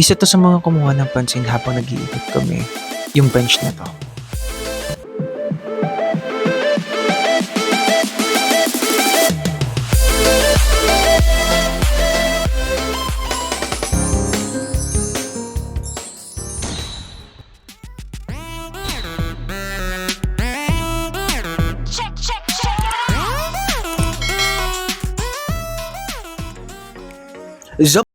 Isa to sa mga kumuha ng pansin habang nag-iikot kami, yung bench na to. Check,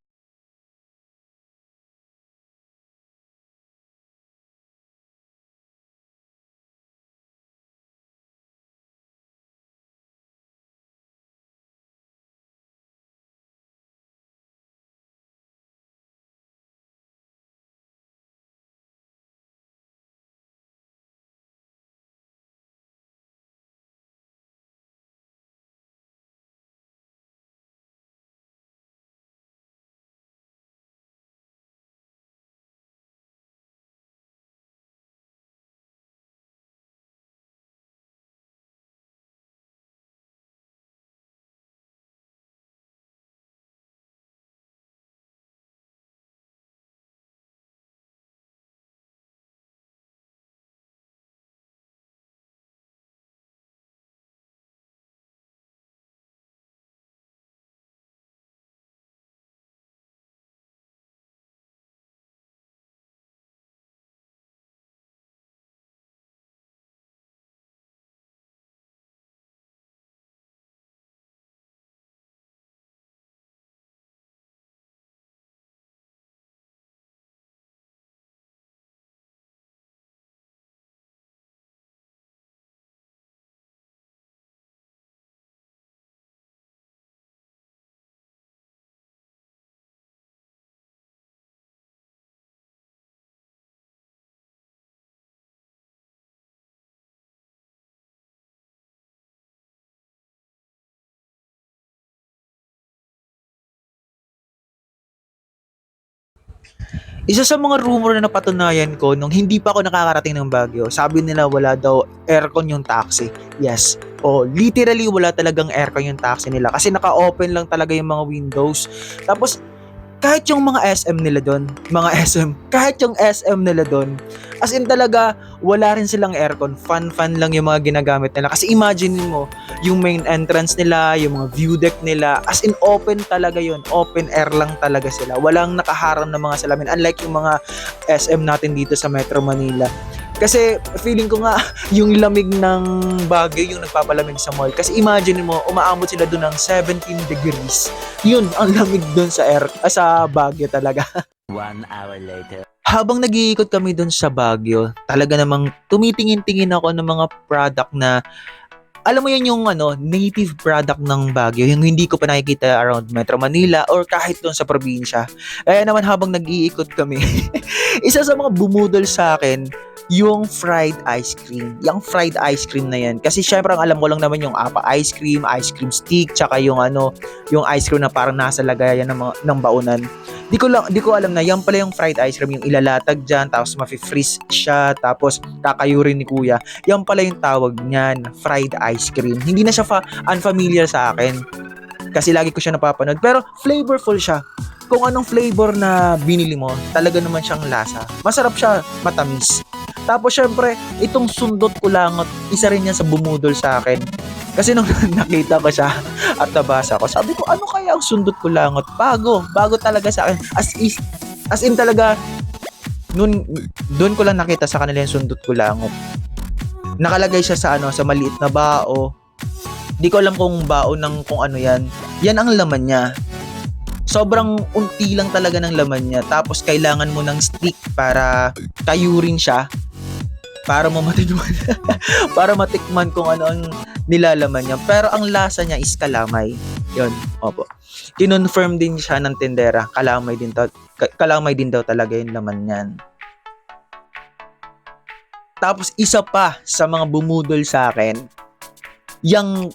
Isa sa mga rumor na napatunayan ko nung hindi pa ako nakakarating ng Baguio, sabi nila wala daw aircon yung taxi. Yes. O literally wala talagang aircon yung taxi nila kasi naka-open lang talaga yung mga windows. Tapos kahit yung mga SM nila doon, mga SM, kahit yung SM nila doon, as in talaga, wala rin silang aircon. Fan-fan lang yung mga ginagamit nila. Kasi imagine mo, yung main entrance nila, yung mga view deck nila, as in open talaga yun. Open air lang talaga sila. Walang nakaharang na mga salamin. Unlike yung mga SM natin dito sa Metro Manila. Kasi feeling ko nga yung lamig ng Baguio yung nagpapalamig sa mall. Kasi imagine mo, umaabot sila doon ng 17 degrees. Yun, ang lamig doon sa air, ah, sa Baguio talaga. One hour later. Habang nag-iikot kami doon sa Baguio, talaga namang tumitingin-tingin ako ng mga product na alam mo yun yung ano, native product ng Baguio, yung hindi ko pa nakikita around Metro Manila or kahit doon sa probinsya. Kaya naman habang nag-iikot kami, isa sa mga bumudol sa akin, yung fried ice cream. Yung fried ice cream na yan. Kasi syempre ang alam ko lang naman yung apa ice cream, ice cream stick, tsaka yung ano, yung ice cream na parang nasa lagayan ng, mga, ng baunan. Di ko lang, di ko alam na yan pala yung fried ice cream, yung ilalatag dyan, tapos mafi-freeze siya, tapos kakayurin ni kuya. Yan pala yung tawag niyan, fried ice cream. Hindi na siya fa- unfamiliar sa akin. Kasi lagi ko siya napapanood. Pero flavorful siya. Kung anong flavor na binili mo, talaga naman siyang lasa. Masarap siya, matamis. Tapos syempre, itong sundot kulangot, isa rin yan sa bumudol sa akin. Kasi nung nakita ko siya at nabasa ko, sabi ko, ano kaya ang sundot kulangot? Bago, bago talaga sa akin. As, is, as in talaga, nun, doon ko lang nakita sa kanila yung sundot kulangot. Nakalagay siya sa ano, sa maliit na bao. Di ko alam kung bao ng kung ano yan. Yan ang laman niya. Sobrang unti lang talaga ng laman niya. Tapos kailangan mo ng stick para kayurin siya para mo matikman para matikman kung ano ang nilalaman niya. Pero ang lasa niya is kalamay. Yun, opo. Kinonfirm din siya ng tindera. Kalamay din, daw, ka- kalamay din daw talaga yung laman niyan. Tapos isa pa sa mga bumudol sa akin, yung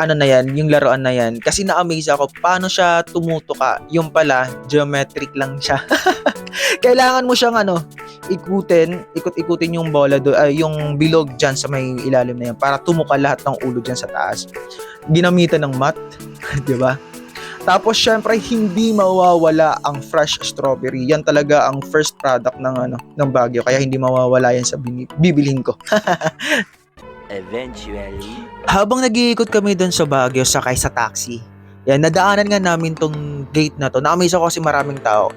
ano na yan, yung laruan na yan. Kasi na-amaze ako, paano siya tumutuka. Yung pala, geometric lang siya. Kailangan mo siyang ano, ikutin, ikot-ikutin yung bola do, ay yung bilog diyan sa may ilalim na yan para tumuka lahat ng ulo diyan sa taas. Ginamitan ng mat, 'di ba? Tapos syempre hindi mawawala ang fresh strawberry. Yan talaga ang first product ng ano ng Baguio kaya hindi mawawala yan sa bini- bibilhin ko. Eventually. Habang nag-iikot kami doon sa Baguio sakay sa taxi. Yan nadaanan nga namin tong gate na to. Nakamiss ako kasi maraming tao.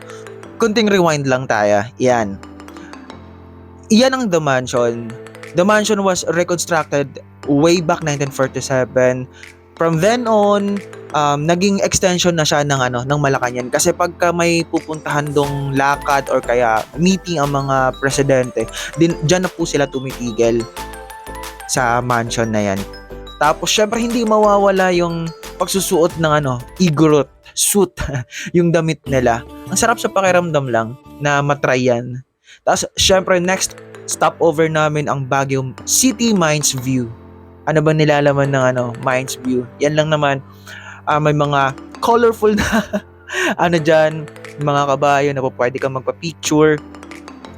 Kunting rewind lang tayo. Yan. Iyan ang The Mansion. The Mansion was reconstructed way back 1947. From then on, um, naging extension na siya ng ano ng Malacañang kasi pagka may pupuntahan dong lakad or kaya meeting ang mga presidente, din diyan na po sila tumitigil sa mansion na yan. Tapos syempre hindi mawawala yung pagsusuot ng ano, igorot, suit, yung damit nila. Ang sarap sa pakiramdam lang na matry yan. Tapos syempre next stopover namin ang Baguio City Mines View. Ano ba nilalaman ng ano, Mines View? Yan lang naman ah, may mga colorful na ano dyan, mga kabayo na po pwede kang magpa-picture.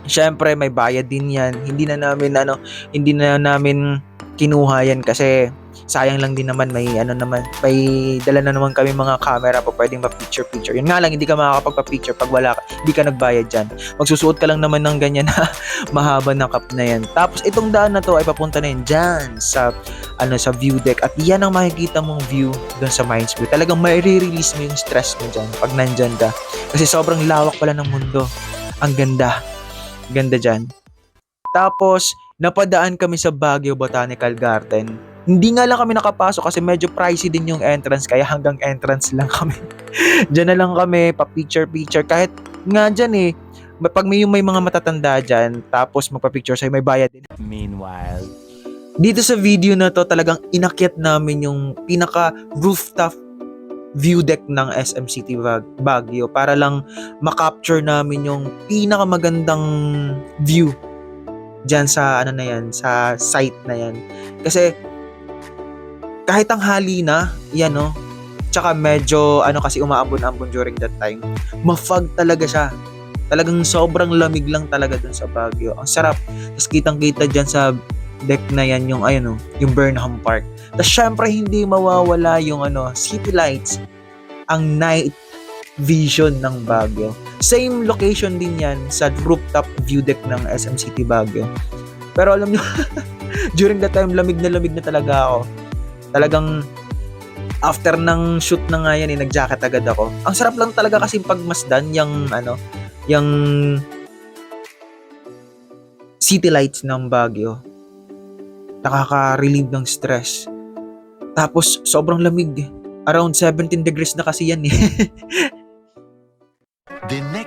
Siyempre, may bayad din yan. Hindi na namin, ano, hindi na namin kinuha yan kasi sayang lang din naman may ano naman may dala na naman kami mga camera pa pwedeng pa-picture picture yun nga lang hindi ka makakapagpa-picture pag wala ka hindi ka nagbayad dyan magsusuot ka lang naman ng ganyan na mahaba na cup na yan tapos itong daan na to ay papunta na yun dyan sa ano sa view deck at yan ang makikita mong view doon sa Minds View. Talagang may release mo yung stress mo dyan pag nandyan ka. Kasi sobrang lawak pala ng mundo. Ang ganda. Ganda dyan. Tapos, napadaan kami sa Baguio Botanical Garden. Hindi nga lang kami nakapasok kasi medyo pricey din yung entrance kaya hanggang entrance lang kami. Diyan na lang kami, pa-picture-picture. Kahit nga dyan eh, pag may, may mga matatanda dyan, tapos magpa-picture sa'yo, may bayad din. Meanwhile. Dito sa video na to talagang inakyat namin yung pinaka rooftop view deck ng SM City Bag- Baguio para lang makapture namin yung pinakamagandang view diyan sa ano na yan, sa site na yan. Kasi kahit ang hali na, yan no, tsaka medyo ano kasi umaambon-ambon during that time, mafag talaga siya. Talagang sobrang lamig lang talaga dun sa Baguio. Ang sarap. Tapos kitang-kita dyan sa deck na yan yung ayun yung Burnham Park. Tapos syempre hindi mawawala yung ano, city lights, ang night vision ng Baguio. Same location din yan sa rooftop view deck ng SM City Baguio. Pero alam nyo, during that time, lamig na lamig na talaga ako. Talagang after ng shoot na nga yan, eh, nag-jacket agad ako. Ang sarap lang talaga kasi pagmasdan yung ano, yung city lights ng Baguio nakaka-relieve ng stress. Tapos, sobrang lamig. Around 17 degrees na kasi yan eh. The next.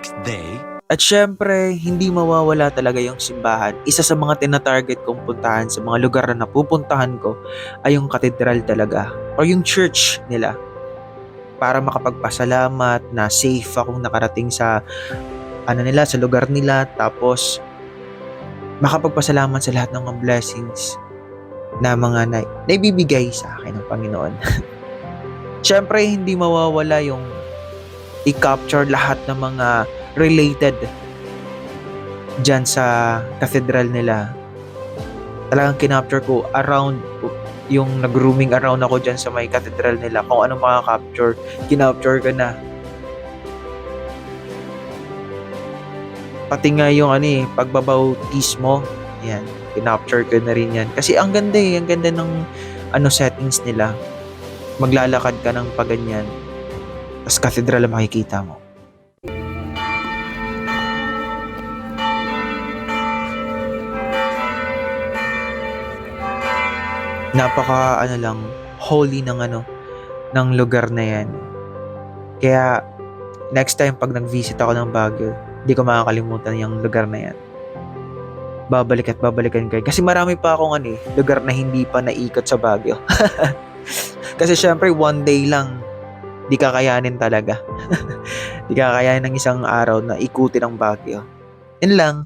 At syempre, hindi mawawala talaga yung simbahan. Isa sa mga tina-target kong puntahan sa mga lugar na napupuntahan ko ay yung katedral talaga or yung church nila para makapagpasalamat na safe akong nakarating sa ano nila sa lugar nila tapos makapagpasalamat sa lahat ng mga blessings na mga na, naibibigay sa akin ng Panginoon. Syempre, hindi mawawala yung i-capture lahat ng mga related dyan sa cathedral nila. Talagang kinapture ko around yung nag-rooming around ako dyan sa may cathedral nila. Kung anong makaka-capture, kinapture ko na. Pati nga yung ano eh, pagbabautismo, yan, kinapture ko na rin yan. Kasi ang ganda eh, ang ganda ng ano settings nila. Maglalakad ka ng paganyan, tapos cathedral makikita mo. Napaka ano lang, holy ng ano, ng lugar na yan. Kaya next time pag nag-visit ako ng Baguio, hindi ko makakalimutan yung lugar na yan. Babalik at babalikan kayo. Kasi marami pa akong ano eh, lugar na hindi pa naikot sa Baguio. Kasi syempre one day lang, di kakayanin talaga. di kakayanin ng isang araw na ikutin ang Baguio. Yun lang.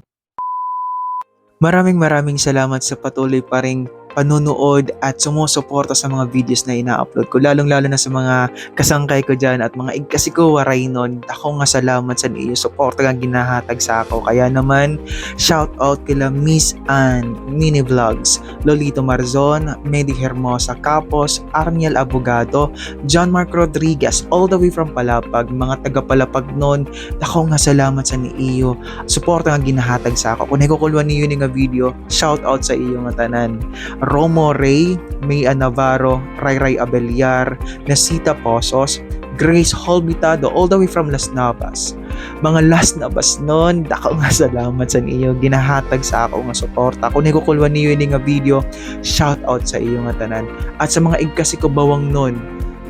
Maraming maraming salamat sa patuloy pa ring panunood at sumusuporta sa mga videos na ina-upload ko. Lalong-lalo na sa mga kasangkay ko dyan at mga igkasi ko waray nun. Ako nga salamat sa iyo. Suporta kang ginahatag sa ako. Kaya naman, shout out kila Miss Ann, Mini Vlogs, Lolito Marzon, Medi Hermosa Capos, Arniel Abogado, John Mark Rodriguez, all the way from Palapag, mga taga-Palapag nun. Ako nga salamat sa iyo. Suporta nga ginahatag sa ako. Kung nagkukuluan niyo nga video, shout out sa iyo nga tanan. Romo Ray, May Navarro, Ray Ray Abeliar, Nasita Pozos, Grace Holbitado, all the way from Las Navas. Mga Las Navas nun, dako nga salamat sa iyo. Ginahatag sa ako nga suporta. Kung nagkukuluan niyo nga video, shout out sa iyo nga tanan. At sa mga igkasi ko bawang nun,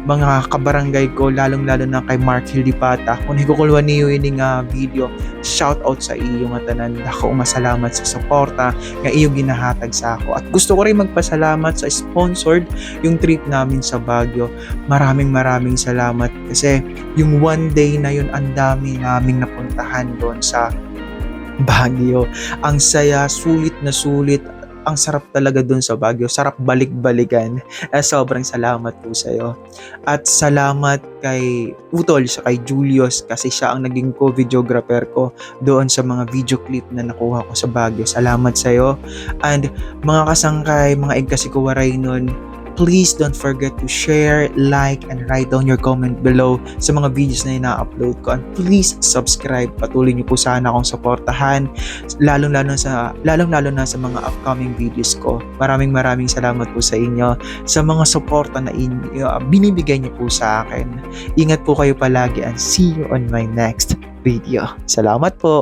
mga kabarangay ko, lalong-lalo na kay Mark Hildipata. Kung higukuluan niyo yun nga video, shout out sa iyo nga tanan. Ako masalamat sa suporta nga iyo ginahatag sa ako. At gusto ko rin magpasalamat sa sponsored yung trip namin sa Baguio. Maraming maraming salamat kasi yung one day na yun ang dami naming napuntahan doon sa Baguio. Ang saya, sulit na sulit. Ang sarap talaga doon sa Baguio. Sarap balik-balikan. Eh, sobrang salamat po sa iyo. At salamat kay Utol sa kay Julius kasi siya ang naging co-videographer ko doon sa mga video clip na nakuha ko sa Baguio. Salamat sa iyo. And mga kasangkay, mga igkasikuwaray nun, please don't forget to share, like, and write down your comment below sa mga videos na ina-upload ko. And please subscribe. Patuloy niyo po sana akong suportahan, lalong-lalo sa lalong-lalo na sa mga upcoming videos ko. Maraming maraming salamat po sa inyo sa mga suporta na inyo, uh, binibigay niyo po sa akin. Ingat po kayo palagi and see you on my next video. Salamat po!